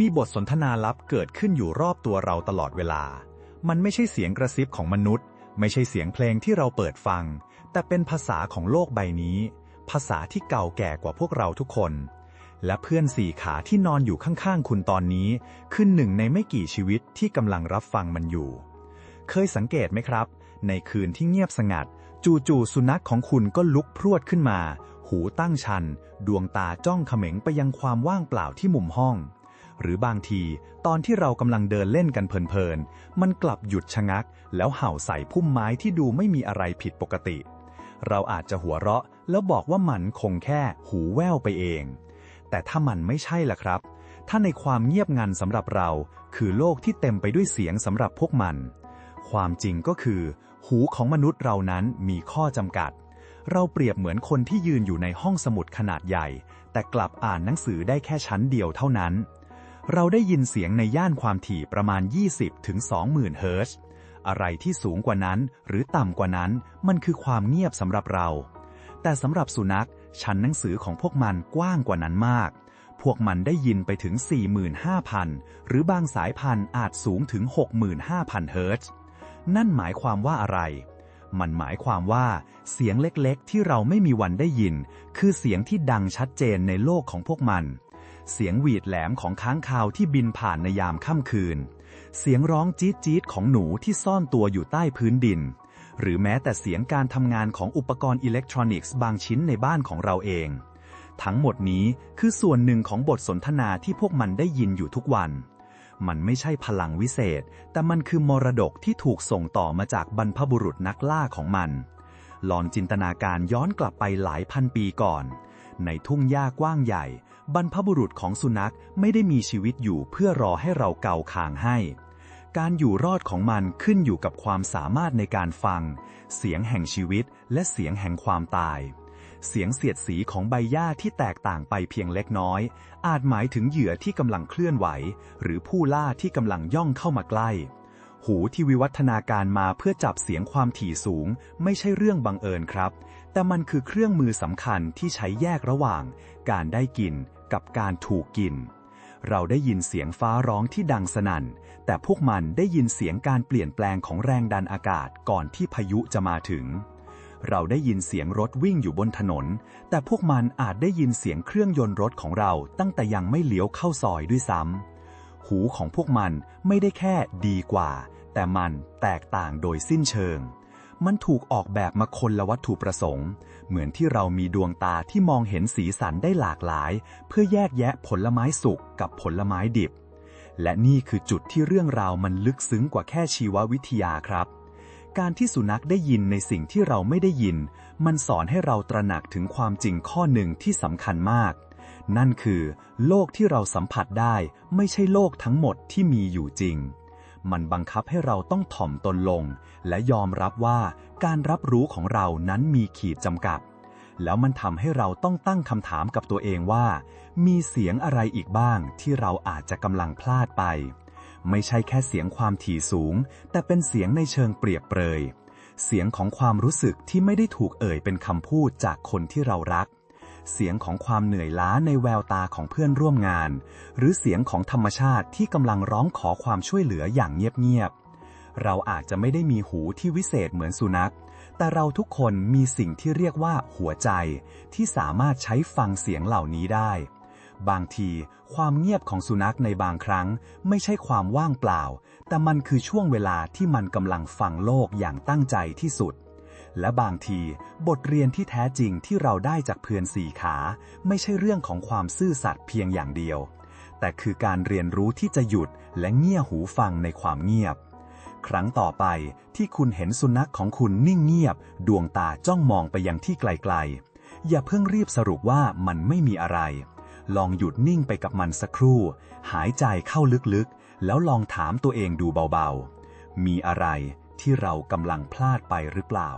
มีบทสนทนาลับเกิดขึ้นอยู่รอบตัวเราตลอดเวลา มันไม่ใช่เสียงกระซิบของมนุษย์ ไม่ใช่เสียงเพลงที่เราเปิดฟัง แต่เป็นภาษาของโลกใบนี้ ภาษาที่เก่าแก่กว่าพวกเราทุกคน และเพื่อนสี่ขาที่นอนอยู่ข้างๆคุณตอนนี้ คือหนึ่งในไม่กี่ชีวิตที่กำลังรับฟังมันอยู่ เคยสังเกตไหมครับ ในคืนที่เงียบสงัด จู่ๆสุนัขของคุณก็ลุกพรวดขึ้นมา หูตั้งชัน ดวงตาจ้องเขม็งไปยังความว่างเปล่าที่มุมห้อง หรือบางทีตอนที่เรากำลังเดินเล่นกันเพลินๆ มันกลับหยุดชะงัก แล้วเห่าใส่พุ่มไม้ที่ดูไม่มีอะไรผิดปกติ เราอาจจะหัวเราะแล้วบอกว่ามันคงแค่หูแว่วไปเอง แต่ถ้ามันไม่ใช่ล่ะครับ ถ้าในความเงียบงันสำหรับเรา คือโลกที่เต็มไปด้วยเสียงสำหรับพวกมัน ความจริงก็คือ หูของมนุษย์เรานั้นมีข้อจำกัดเราเปรียบเหมือนคนที่ยืนอยู่ในห้องสมุดขนาดใหญ่ แต่กลับอ่านหนังสือได้แค่ชั้นเดียวเท่านั้น เราได้ยินเสียงในย่านความถี่ประมาณ 20ถึง20,000เฮิรตซ์อะไรที่สูงกว่านั้นหรือต่ำกว่านั้นมันคือความเงียบสำหรับเรา แต่สำหรับสุนัข ชั้นหนังสือของพวกมันกว้างกว่านั้นมาก พวกมันได้ยินไปถึง 45,000 หรือบางสายพันธุ์อาจสูงถึง 65,000 เฮิรตซ์นั่นหมายความว่าอะไร มันหมายความว่า เสียงเล็กๆ ที่เราไม่มีวันได้ยิน คือเสียงที่ดังชัดเจนในโลกของพวกมัน เสียงหวีดแหลมของค้างคาวที่บินผ่านในยามค่ำคืน เสียงร้องจี๊ดจี๊ดของหนูที่ซ่อนตัวอยู่ใต้พื้นดิน หรือแม้แต่เสียงการทำงานของอุปกรณ์อิเล็กทรอนิกส์บางชิ้นในบ้านของเราเอง ทั้งหมดนี้คือส่วนหนึ่งของบทสนทนาที่พวกมันได้ยินอยู่ทุกวัน มันไม่ใช่พลังวิเศษ แต่มันคือมรดกที่ถูกส่งต่อมาจากบรรพบุรุษนักล่าของมันลองจินตนาการย้อนกลับไปหลายพันปีก่อน ในทุ่งหญ้ากว้างใหญ่ บรรพบุรุษของสุนัขไม่ได้มีชีวิตอยู่เพื่อรอให้เราเกาคางให้ การอยู่รอดของมันขึ้นอยู่กับความสามารถในการฟัง เสียงแห่งชีวิตและเสียงแห่งความตาย เสียงเสียดสีของใบหญ้าที่แตกต่างไปเพียงเล็กน้อย อาจหมายถึงเหยื่อที่กำลังเคลื่อนไหว หรือผู้ล่าที่กำลังย่องเข้ามาใกล้ หูที่วิวัฒนาการมาเพื่อจับเสียงความถี่สูง ไม่ใช่เรื่องบังเอิญครับ แต่มันคือเครื่องมือสำคัญที่ใช้แยกระหว่าง การได้กินกับการถูกกิน เราได้ยินเสียงฟ้าร้องที่ดังสนั่น แต่พวกมันได้ยินเสียงการเปลี่ยนแปลงของแรงดันอากาศก่อนที่พายุจะมาถึง เราได้ยินเสียงรถวิ่งอยู่บนถนน แต่พวกมันอาจได้ยินเสียงเครื่องยนต์รถของเราตั้งแต่ยังไม่เลี้ยวเข้าซอยด้วยซ้ำหูของพวกมันไม่ได้แค่ดีกว่า แต่มันแตกต่างโดยสิ้นเชิง มันถูกออกแบบมาคนละวัตถุประสงค์ เหมือนที่เรามีดวงตาที่มองเห็นสีสันได้หลากหลาย เพื่อแยกแยะผลไม้สุกกับผลไม้ดิบ และนี่คือจุดที่เรื่องราวมันลึกซึ้งกว่าแค่ชีววิทยาครับ การที่สุนัขได้ยินในสิ่งที่เราไม่ได้ยิน มันสอนให้เราตระหนักถึงความจริงข้อหนึ่งที่สำคัญมาก นั่นคือ โลกที่เราสัมผัสได้ไม่ใช่โลกทั้งหมดที่มีอยู่จริง มันบังคับให้เราต้องถ่อมตนลง และยอมรับว่าการรับรู้ของเรานั้นมีขีดจำกัด แล้วมันทำให้เราต้องตั้งคำถามกับตัวเองว่า มีเสียงอะไรอีกบ้างที่เราอาจจะกำลังพลาดไป ไม่ใช่แค่เสียงความถี่สูง แต่เป็นเสียงในเชิงเปรียบเปรย เสียงของความรู้สึกที่ไม่ได้ถูกเอ่ยเป็นคำพูดจากคนที่เรารัก เสียงของความเหนื่อยล้าในแววตาของเพื่อนร่วมงาน หรือเสียงของธรรมชาติที่กำลังร้องขอความช่วยเหลืออย่างเงียบๆ เราอาจจะไม่ได้มีหูที่วิเศษเหมือนสุนัข แต่เราทุกคนมีสิ่งที่เรียกว่าหัวใจ ที่สามารถใช้ฟังเสียงเหล่านี้ได้ บางที ความเงียบของสุนัขในบางครั้ง ไม่ใช่ความว่างเปล่า แต่มันคือช่วงเวลาที่มันกำลังฟังโลกอย่างตั้งใจที่สุด และบางทีบทเรียนที่แท้จริงที่เราได้จากเพื่อนสี่ขา ไม่ใช่เรื่องของความซื่อสัตย์เพียงอย่างเดียว แต่คือการเรียนรู้ที่จะหยุดและเงี่ยหูฟังในความเงียบ ครั้งต่อไปที่คุณเห็นสุนัขของคุณนิ่งเงียบ ดวงตาจ้องมองไปยังที่ไกลๆ อย่าเพิ่งรีบสรุปว่ามันไม่มีอะไร ลองหยุดนิ่งไปกับมันสักครู่ หายใจเข้าลึกๆ แล้วลองถามตัวเองดูเบาๆ มีอะไรที่เรากำลังพลาดไปหรือเปล่า